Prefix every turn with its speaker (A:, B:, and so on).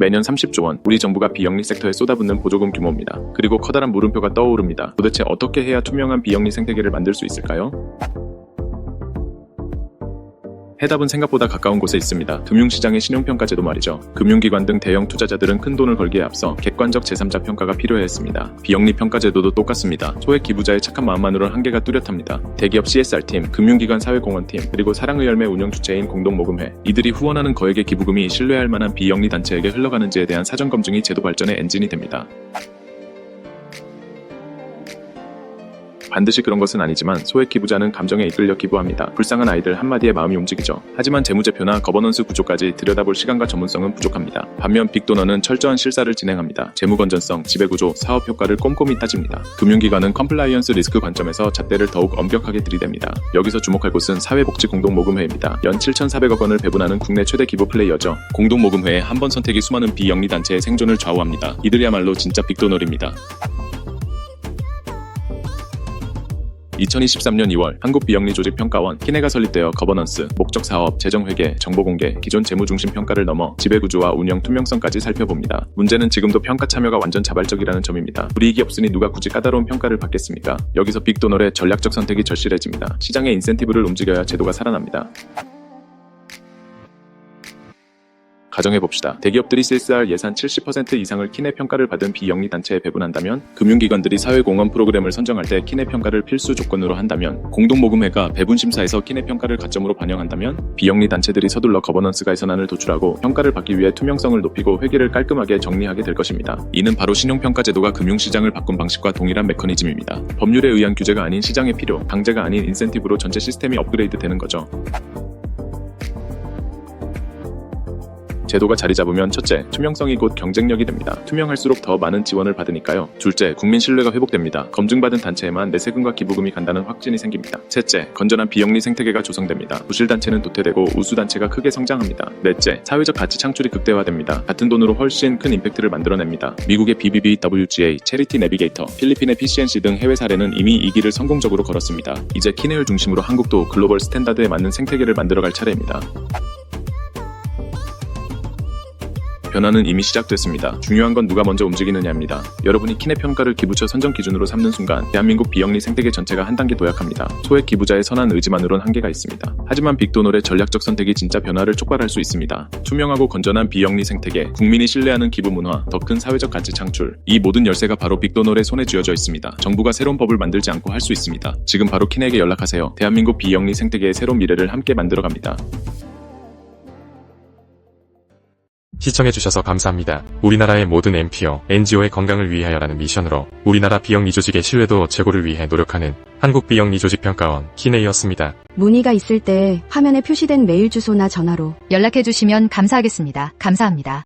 A: 매년 30조 원, 우리 정부가 비영리 섹터에 쏟아붓는 보조금 규모입니다. 그리고 커다란 물음표가 떠오릅니다. 도대체 어떻게 해야 투명한 비영리 생태계를 만들 수 있을까요? 해답은 생각보다 가까운 곳에 있습니다. 금융시장의 신용평가제도 말이죠. 금융기관 등 대형 투자자들은 큰 돈을 걸기에 앞서 객관적 제3자 평가가 필요해 했습니다. 비영리 평가제도도 똑같습니다. 소액 기부자의 착한 마음만으로는 한계가 뚜렷합니다. 대기업 CSR팀, 금융기관 사회공헌팀, 그리고 사랑의 열매 운영 주체인 공동모금회, 이들이 후원하는 거액의 기부금이 신뢰할 만한 비영리 단체에게 흘러가는지에 대한 사전 검증이 제도 발전의 엔진이 됩니다. 반드시 그런 것은 아니지만 소액 기부자는 감정에 이끌려 기부합니다. 불쌍한 아이들 한마디에 마음이 움직이죠. 하지만 재무제표나 거버넌스 구조까지 들여다볼 시간과 전문성은 부족합니다. 반면 빅도너는 철저한 실사를 진행합니다. 재무 건전성, 지배구조, 사업 효과를 꼼꼼히 따집니다. 금융기관은 컴플라이언스 리스크 관점에서 잣대를 더욱 엄격하게 들이댑니다. 여기서 주목할 곳은 사회복지공동모금회입니다. 연 7,400억 원을 배분하는 국내 최대 기부 플레이어죠. 공동모금회의 한 번 선택이 수많은 비영리 단체의 생존을 좌우합니다. 이들이야말로 진짜 빅도너입니다. 2023년 2월 한국비영리조직평가원 키네가 설립되어 거버넌스, 목적 사업, 재정 회계, 정보 공개, 기존 재무 중심 평가를 넘어 지배 구조와 운영 투명성까지 살펴봅니다. 문제는 지금도 평가 참여가 완전 자발적이라는 점입니다. 불이익이 없으니 누가 굳이 까다로운 평가를 받겠습니까? 여기서 빅도널의 전략적 선택이 절실해집니다. 시장의 인센티브를 움직여야 제도가 살아납니다. 가정해봅시다. 대기업들이 CSR 예산 70% 이상을 키네 평가를 받은 비영리 단체에 배분한다면, 금융기관들이 사회공헌 프로그램을 선정할 때 키네 평가를 필수 조건으로 한다면, 공동모금회가 배분 심사에서 키네 평가를 가점으로 반영한다면, 비영리 단체들이 서둘러 거버넌스 가에선안을 도출하고 평가를 받기 위해 투명성을 높이고 회계를 깔끔하게 정리하게 될 것입니다. 이는 바로 신용평가 제도가 금융시장을 바꾼 방식과 동일한 메커니즘입니다. 법률에 의한 규제가 아닌 시장의 필요, 강제가 아닌 인센티브로 전체 시스템이 업그레이드 되는 거죠. 제도가 자리 잡으면 첫째, 투명성이 곧 경쟁력이 됩니다. 투명할수록 더 많은 지원을 받으니까요. 둘째, 국민 신뢰가 회복됩니다. 검증받은 단체에만 내 세금과 기부금이 간다는 확신이 생깁니다. 셋째, 건전한 비영리 생태계가 조성됩니다. 부실단체는 도태되고 우수단체가 크게 성장합니다. 넷째, 사회적 가치 창출이 극대화됩니다. 같은 돈으로 훨씬 큰 임팩트를 만들어냅니다. 미국의 BBBWGA, 체리티 내비게이터, 필리핀의 PCNC 등 해외 사례는 이미 이 길을 성공적으로 걸었습니다. 이제 키네를 중심으로 한국도 글로벌 스탠다드에 맞는 생태계를 만들어갈 차례입니다. 변화는 이미 시작됐습니다. 중요한 건 누가 먼저 움직이느냐입니다. 여러분이 키네 평가를 기부처 선정 기준으로 삼는 순간 대한민국 비영리 생태계 전체가 한 단계 도약합니다. 소액 기부자의 선한 의지만으론 한계가 있습니다. 하지만 빅도널의 전략적 선택이 진짜 변화를 촉발할 수 있습니다. 투명하고 건전한 비영리 생태계, 국민이 신뢰하는 기부 문화, 더 큰 사회적 가치 창출. 이 모든 열쇠가 바로 빅도널의 손에 쥐어져 있습니다. 정부가 새로운 법을 만들지 않고 할 수 있습니다. 지금 바로 키네에게 연락하세요. 대한민국 비영리 생태계의 새로운 미래를 함께 만들어 갑니다.
B: 시청해주셔서 감사합니다. 우리나라의 모든 NPO, NGO의 건강을 위하여라는 미션으로 우리나라 비영리 조직의 신뢰도 제고를 위해 노력하는 한국비영리 조직평가원 키네이었습니다.
C: 문의가 있을 때 화면에 표시된 메일 주소나 전화로
D: 연락해 주시면 감사하겠습니다. 감사합니다.